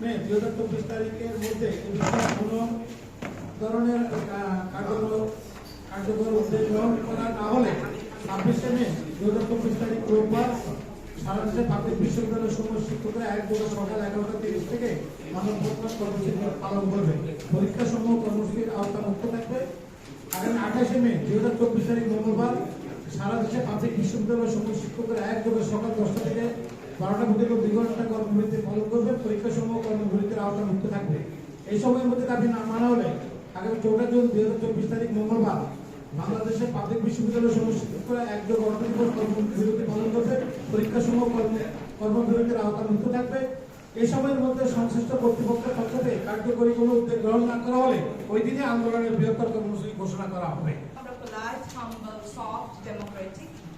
মে দুই চব্বিশ তারিখের মধ্যে কোনো ধরনের কার্যকর কার্যকর করা না হলে ছাব্বিশে মে দুই হাজার চব্বিশ তারিখ সারা দেশে পাবলিক বিশ্ববিদ্যালয়ের সমস্ত শিক্ষকরা এক দুটো সকাল এগারোটা তিরিশ থেকে পালন করবে। পরীক্ষা সমূহ কর্মসূচির আওতা মুক্ত থাকবে। আগামী আঠাশে মে দুই হাজার চব্বিশ তারিখ মঙ্গলবার সারা দেশে পাবলিক বিশ্ববিদ্যালয়ের সমস্ত শিক্ষকরা একযোগে সকাল দশটা থেকে বারোটা পর্যন্ত দুই ঘণ্টা কর্মবিরতি পালন করবে পরীক্ষা সমূহ কর্মবিরতির আওতা মুক্ত থাকবে। এই সময়ের মধ্যে দাবি না মানা হলে আগামী চৌঠা জুন দুই হাজার চব্বিশ তারিখ মঙ্গলবার বাংলাদেশের পাবলিক বিশ্ববিদ্যালয়ের সমস্ত শিক্ষকরা একযোগ অর্থনৈতিক কর্মবিরতি পালন করবে পরীক্ষা সমূহ কর্ম- কর্মবিরতির আওতা মুক্ত থাকবে। এই সময়ের মধ্যে সংশ্লিষ্ট কর্তৃপক্ষের পক্ষ থেকে কার্যকরী কোনো উদ্যোগ গ্রহণ না করা হলে ওই দিনে আন্দোলনের বৃহত্তর কর্মসূচি ঘোষণা করা হবে।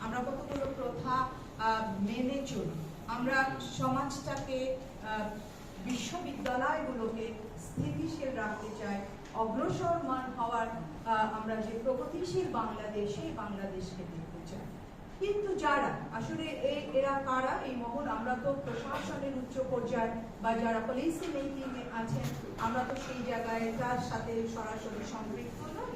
আমরা কতগুলো প্রথা মেনে চলি। আমরা সমাজটাকে বিশ্ববিদ্যালয়গুলোকে স্থিতিশীল রাখতে চাই অগ্রসরমান হওয়ার আমরা যে প্রগতিশীল বাংলাদেশ, সেই বাংলাদেশকে দেখতে চাই। কিন্তু যারা, আসলে এই এরা কারা, এই মহল, আমরা তো প্রশাসনের উচ্চ পর্যায়ে বা যারা পলিসি মেকিং এ আছেন, আমরা তো সেই জায়গায় তার সাথে সরাসরি সম্পৃক্ত নই।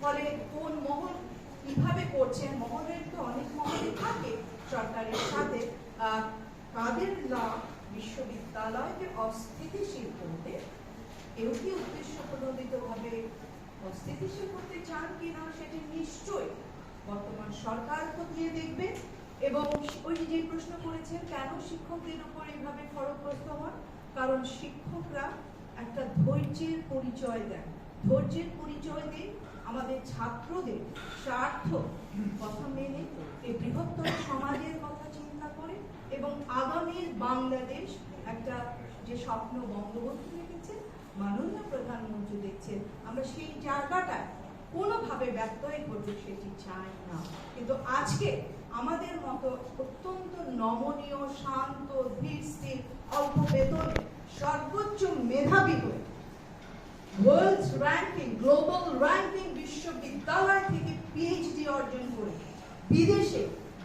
ফলে কোন মহল কীভাবে করছেন মহলের তো অনেক মহলই থাকে সরকারের সাথে তাদের লাভ বিশ্ববিদ্যালয়কে অস্থিতিশীল করতে কেউ কি উদ্দেশ্য প্রণোদিত ভাবে অস্থিতিশীল করতে চান কিনা সেটি নিশ্চয়ই বর্তমান সরকার খতিয়ে দেখবে এবং ওই যে প্রশ্ন করেছেন, কেন শিক্ষকদের উপর এইভাবে খড়গগ্রস্ত হন? কারণ শিক্ষকরা একটা ধৈর্যের পরিচয় দেন। ধৈর্যের পরিচয় দিন আমাদের ছাত্রদের স্বার্থ কথা মেনে এই বৃহত্তর সমাজের কথা করে এবং আগামীর বাংলাদেশ একটা যে স্বপ্ন বঙ্গবন্ধু রেখেছেন মাননীয় প্রধানমন্ত্রী দেখছেন, আমরা সেই জায়গাটায় কোনোভাবে ব্যত্যয় ঘটুক সেটি চাই না। কিন্তু আজকে আমাদের মতো অত্যন্ত নমনীয়, শান্ত, ধীর, স্থির, অল্প বেতনে, সর্বোচ্চ মেধাবী হয়ে ওয়ার্ল্ড র্যাঙ্কিং গ্লোবাল র্যাঙ্কিং বিশ্ববিদ্যালয় থেকে পিএইচডি অর্জন করে বিদেশে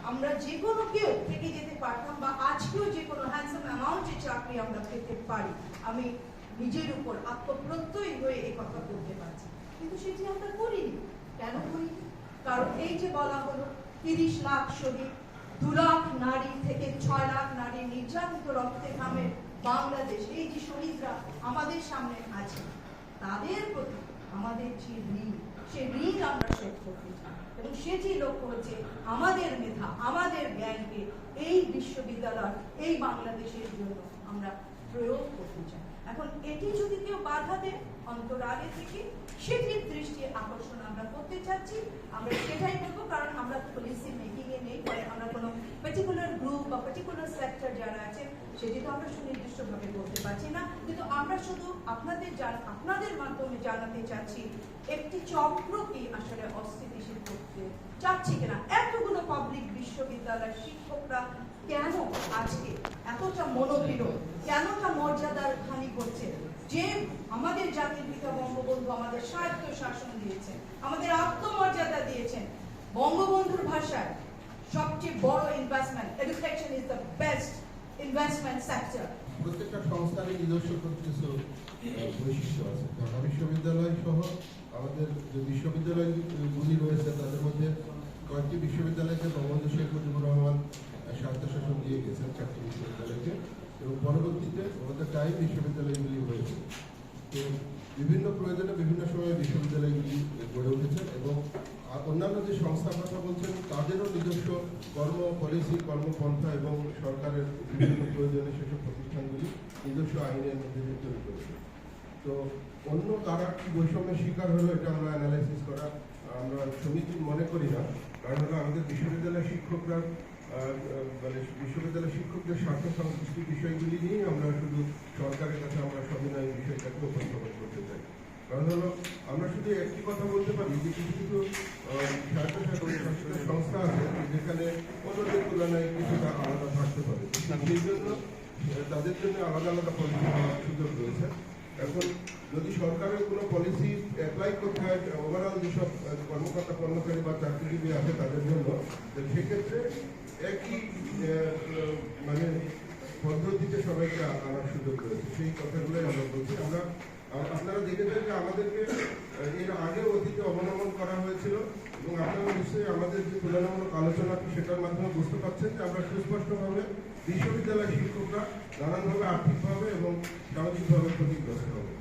আমরা যে কোনো কেউ থেকে যেতে পারতাম বা আজকেও যে কোনো হ্যান্ডসাম অ্যামাউন্টের চাকরি আমরা পেতে পারি, আমি নিজের উপর আত্মপ্রত্যয়ী হয়ে এই কথা বলতে পারছি। কিন্তু সেটি আমরা করিনি। কেন করিনি? কারণ এই যে বলা হলো, তিরিশ লাখ শহীদ, দু লাখ নারী থেকে ছয় লাখ নারী নির্যাতিত রক্তে ঘামে বাংলাদেশ। এই যে শহীদরা আমাদের সামনে আছে, তাদের প্রতি আমাদের যে ঋণ সে ঋণ আমরা শোধ করতে চাই। এবং সেটি লক্ষ্য হচ্ছে আমাদের মেধা, আমাদের জ্ঞানকে এই বিশ্ববিদ্যালয়, এই বাংলাদেশের জন্য আমরা প্রয়োগ করতে চাই। এখন এটি যদি কেউ বাধা দেয় অন্তরালে থেকে সেটির দৃষ্টি আকর্ষণ আমরা করতে চাচ্ছি। আমরা সেটাই করব, কারণ আমরা পলিসি মেকিং এ নেই। ফলে আমরা কোনো পার্টিকুলার গ্রুপ বা পার্টিকুলার সেক্টর যারা আছে, সেটি তো আমরা সুনির্দিষ্টভাবে বলতে পারছি না। কিন্তু আমরা শুধু আপনাদের আপনাদের মাধ্যমে জানাতে চাচ্ছি, একটি চক্রকে আসলে অস্থিতিশীল করতে চাচ্ছি কিনা? এতগুলো পাবলিক বিশ্ববিদ্যালয়ের শিক্ষকরা কেন আজকে এতটা মনোবিরোধ? কেনটা মর্যাদার হানি করছে? যে আমাদের জাতির পিতা বঙ্গবন্ধু আমাদের সাহিত্য শাসন দিয়েছেন, আমাদের আত্মমর্যাদা দিয়েছেন। বঙ্গবন্ধুর ভাষায় সবচেয়ে বড় investment education is the best investment sector প্রত্যেকটা সংস্থারই নিজস্ব কিছু বৈশিষ্ট্য আছে। ঢাকা বিশ্ববিদ্যালয় সহ আমাদের যে বিশ্ববিদ্যালয়গুলি রয়েছে তাদের মধ্যে কয়েকটি বিশ্ববিদ্যালয়কে বঙ্গবন্ধু শেখ মুজিবুর রহমান আহ, স্বায়ত্তশাসন দিয়ে গেছেন চারটি বিশ্ববিদ্যালয়কে এবং পরবর্তীতে আমাদের টাইম বিশ্ববিদ্যালয়গুলি হয়েছে। তো বিভিন্ন প্রয়োজনে বিভিন্ন সময়ে বিশ্ববিদ্যালয়গুলি গড়ে উঠেছে এবং অন্যান্য যে সংস্থার কথা বলছেন, তাদেরও নিজস্ব কর্ম পলিসি কর্মপন্থা এবং সরকারের বিভিন্ন প্রয়োজনে সেসব প্রতিষ্ঠানগুলি নিজস্ব আইনের মধ্যে তৈরি করেছে তো অন্য কারা কি বৈষম্যের শিকার হলো এটা আমরা অ্যানালাইসিস করা আমরা সমীচীন মনে করি না, কারণ হলো আমাদের বিশ্ববিদ্যালয়ের শিক্ষকরা মানে বিশ্ববিদ্যালয়ের শিক্ষকদের স্বার্থ সংশ্লিষ্ট বিষয়গুলি নিয়েই আমরা শুধু সরকারের কাছে আমরা সবিনয় বিষয়টাকে উপস্থাপন করতে চাই। কারণ হলো, আমরা শুধু একটি কথা বলতে পারি যে কিছু কিছু সংস্থা আছে যেখানে অন্যদের তুলনায় কিছুটা আলাদা থাকতে পারে। সেই জন্য, তাদের জন্য আলাদা আলাদা পলিসি হওয়ার সুযোগ রয়েছে। এখন যদি সরকারের কোনো পলিসি অ্যাপ্লাই করতে হয় ওভারঅল যেসব কর্মকর্তা, কর্মচারী বা চাকরিজীবী আছে তাদের জন্য সেক্ষেত্রে একই মানে পদ্ধতিতে সবাইকে আনার সুযোগ রয়েছে। সেই কথাগুলোই আমরা বলছি। আমরা, আপনারা দেখেছেন যে আমাদেরকে এর আগে অতীতে অবলম্বন করা হয়েছিল এবং আপনারা নিশ্চয়ই আমাদের যে তুলনামূলক আলোচনাটি সেটার মাধ্যমে বুঝতে পারছেন যে আমরা সুস্পষ্টভাবে বিশ্ববিদ্যালয় শিক্ষকরা নানানভাবে আর্থিকভাবে এবং সামাজিকভাবে ক্ষতিগ্রস্ত হবে।